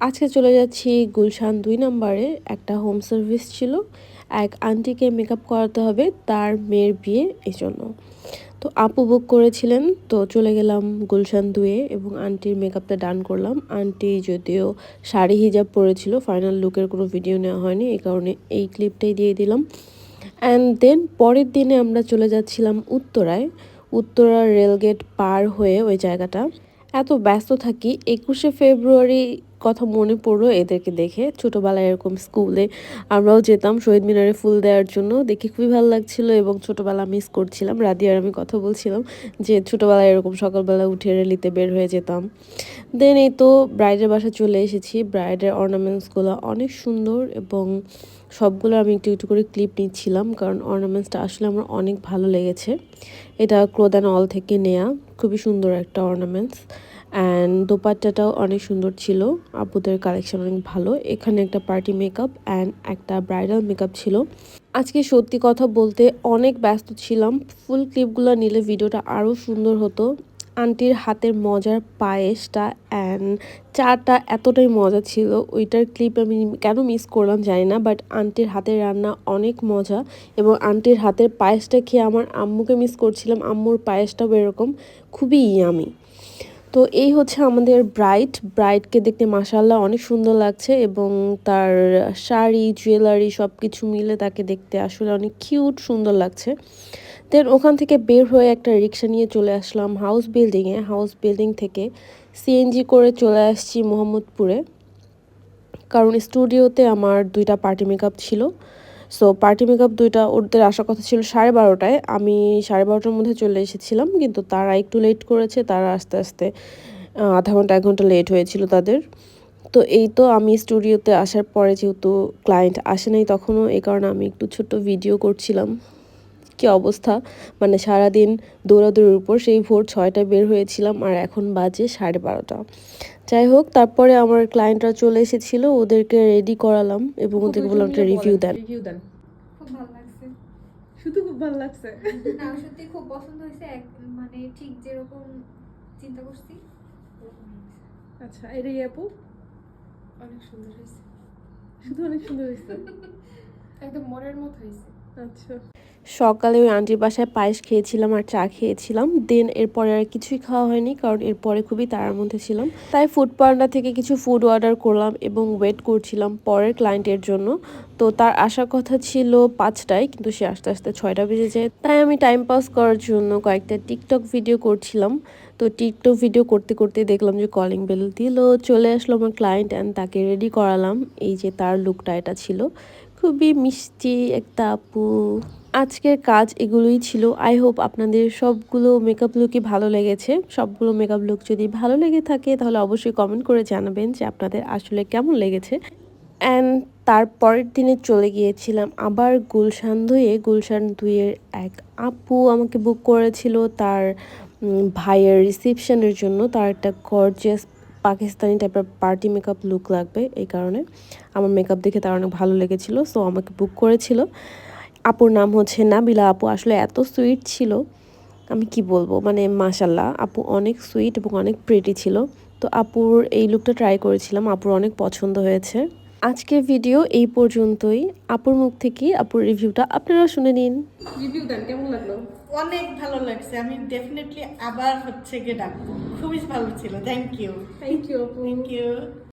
আজকে চলে যাচ্ছি গুলশান দুই নম্বরে। একটা হোম সার্ভিস ছিল। এক আন্টিকে মেকআপ করাতে হবে, তার মেয়ের বিয়ে এই জন্য তো আপু বুক করেছিলেন, তো চলে গেলাম গুলশান দুয়ে এবং আন্টির মেকআপটা ডান করলাম। আন্টি যদিও শাড়ি হিজাব পরেছিল ফাইনাল লুকের কোনো ভিডিও নেওয়া হয়নি, এই কারণে এই ক্লিপটাই দিয়ে দিলাম। অ্যান্ড দেন পরের দিনে আমরা চলে যাচ্ছিলাম উত্তরায়। উত্তরা রেলগেট পার হয়ে ওই জায়গাটা। এত ব্যস্ত থাকি, একুশে ফেব্রুয়ারি কথা মনে পড়ল এদেরকে দেখে। ছোটোবেলায় এরকম স্কুলে আমরাও যেতাম শহীদ মিনারে ফুল দেওয়ার জন্য। দেখে খুবই ভালো লাগছিল এবং ছোটোবেলা মিস করছিলাম। রাদিয়ার আমি কথা বলছিলাম যে ছোটোবেলায় এরকম সকালবেলা উঠে রেলিতে বের হয়ে যেতাম। দেন এই তো ব্রাইডের বাসা চলে এসেছি। ব্রাইডের অর্নামেন্টসগুলো অনেক সুন্দর এবং সবগুলো আমি একটু একটু করে ক্লিপ নিচ্ছিলাম কারণ অর্নামেন্টসটা আসলে আমার অনেক ভালো লেগেছে। এটা ক্লোদান অল থেকে নেয়া। খুবই সুন্দর একটা অর্নামেন্টস অ্যান্ড দোপাট্টাটাও অনেক সুন্দর ছিল। আপুদের কালেকশন অনেক ভালো। এখানে একটা পার্টি মেকআপ অ্যান্ড একটা ব্রাইডাল মেকআপ ছিল। আজকে সত্যি কথা বলতে অনেক ব্যস্ত ছিলাম। ফুল ক্লিপগুলো নিলে ভিডিওটা আরও সুন্দর হতো। আন্টির হাতের মজার পায়েসটা অ্যান্ড চাটা এতটাই মজা ছিল। ওইটার ক্লিপ আমি কেন মিস করলাম জানি না বাট আন্টির হাতের রান্না অনেক মজা এবং আন্টির হাতের পায়েসটা খেয়ে আমার আম্মুকে মিস করছিলাম। আম্মুর পায়েসটাও এরকম। খুবই ইয়ামি তো এই হচ্ছে আমাদের ব্রাইট। ব্রাইটকে দেখতে মাসাল্লাহ অনেক সুন্দর লাগছে এবং তার শাড়ি, জুয়েলারি সব কিছু মিলে তাকে দেখতে আসলে অনেক কিউট সুন্দর লাগছে। দেন ওখান থেকে বের হয়ে একটা রিক্সা নিয়ে চলে আসলাম হাউস বিল্ডিংয়ে। হাউস বিল্ডিং থেকে সিএনজি করে চলে আসছি মোহাম্মদপুরে। কারণ স্টুডিওতে আমার দুইটা পার্টি মেকআপ ছিল। সো পার্টি মেকআপ দুইটা ওদের আসার কথা ছিল সাড়ে বারোটায়। আমি সাড়ে বারোটার মধ্যে চলে এসেছিলাম, কিন্তু তারা একটু লেট করেছে, তারা আস্তে আস্তে আধা ঘণ্টা, এক ঘণ্টা লেট হয়েছিল তাদের। তো এই তো আমি স্টুডিওতে আসার পরে যেহেতু ক্লায়েন্ট আসে নাই তখনও এই কারণে আমি একটু ছোট্ট ভিডিও করছিলাম। কি অবস্থা? মানে সারাদিন দৌড়াদৌড়ির উপর সেই ভোর ছয়টায় বের হয়েছিলাম আর এখন বাজে সাড়ে বারোটা। যাই হোক তারপরে আমার ক্লায়েন্টরা চলে এসেছিল ওদেরকে রেডি করালাম এবং ওদেরকে বললাম একটা রিভিউ দেন। রিভিউ দেন। খুব ভালো লাগছে। শুধু খুব ভালো লাগছে। না সত্যি খুব পছন্দ হয়েছে এক মানে ঠিক যেরকম চিন্তা করছি। আচ্ছা আপু। অনেক সুন্দর হয়েছে। শুধু অনেক সুন্দর হয়েছে। একদম মনের মতো হয়েছে। আচ্ছা। সকালে ওই আন্টির বাসায় পায়েস খেয়েছিলাম আর চা খেয়েছিলাম। দেন এরপরে আর কিছুই খাওয়া হয়নি কারণ এরপরে খুবই তাড়ার মধ্যে ছিলাম। তাই ফুড পান্ডা থেকে কিছু ফুড অর্ডার করলাম এবং ওয়েট করছিলাম পরের ক্লায়েন্টের জন্য। তো তার আসার কথা ছিল পাঁচটায়, কিন্তু সে আস্তে আস্তে ছয়টা বেজে যায়। তাই আমি টাইম পাস করার জন্য কয়েকটা টিকটক ভিডিও করছিলাম। তো টিকটক ভিডিও করতে করতে দেখলাম যে কলিং বেল দিল, চলে আসলো আমার ক্লায়েন্ট অ্যান্ড তাকে রেডি করালাম। এই যে তার লুকটা এটা ছিল। খুবই মিষ্টি একটা আপু। আজকের কাজ এগুলোই ছিল। আই হোপ আপনাদের সবগুলো মেকআপ লুকই ভালো লেগেছে। সবগুলো মেকআপ লুক যদি ভালো লেগে থাকে, তাহলে অবশ্যই কমেন্ট করে জানাবেন যে আপনাদের আসলে কেমন লেগেছে। অ্যান্ড তারপরের দিনে চলে গিয়েছিলাম আবার গুলশান ধুয়ে। গুলশান ধুয়ের এক আপু আমাকে বুক করেছিল তার ভাইয়ের রিসেপশনের জন্য। তার একটা গর্জিয়াস পাকিস্তানি টাইপের পার্টি মেকআপ লুক লাগবে এই কারণে। আমার মেকআপ দেখে তার অনেক ভালো লেগেছিল সো আমাকে বুক করেছিল। আপুর নাম হচ্ছে নাবিলা আপু, আসলে এত সুইট ছিল, আমি কি বলব? মানে মাশাল্লাহ আপু অনেক সুইট এবং অনেক প্রেটি ছিল। তো আপুর এই লুকটা ট্রাই করেছিলাম, আপুর অনেক পছন্দ হয়েছে। আজকের ভিডিও এই পর্যন্তই। আপুর মুখ থেকে আপুর রিভিউটা আপনারা শুনে নিন। রিভিউ দেন, কেমন লাগল? অনেক ভালো লাগছে। আমি ডেফিনেটলি আবার হচ্ছে গিয়ে ডাকবো। খুবই ভালো ছিল। Thank you thank you thank you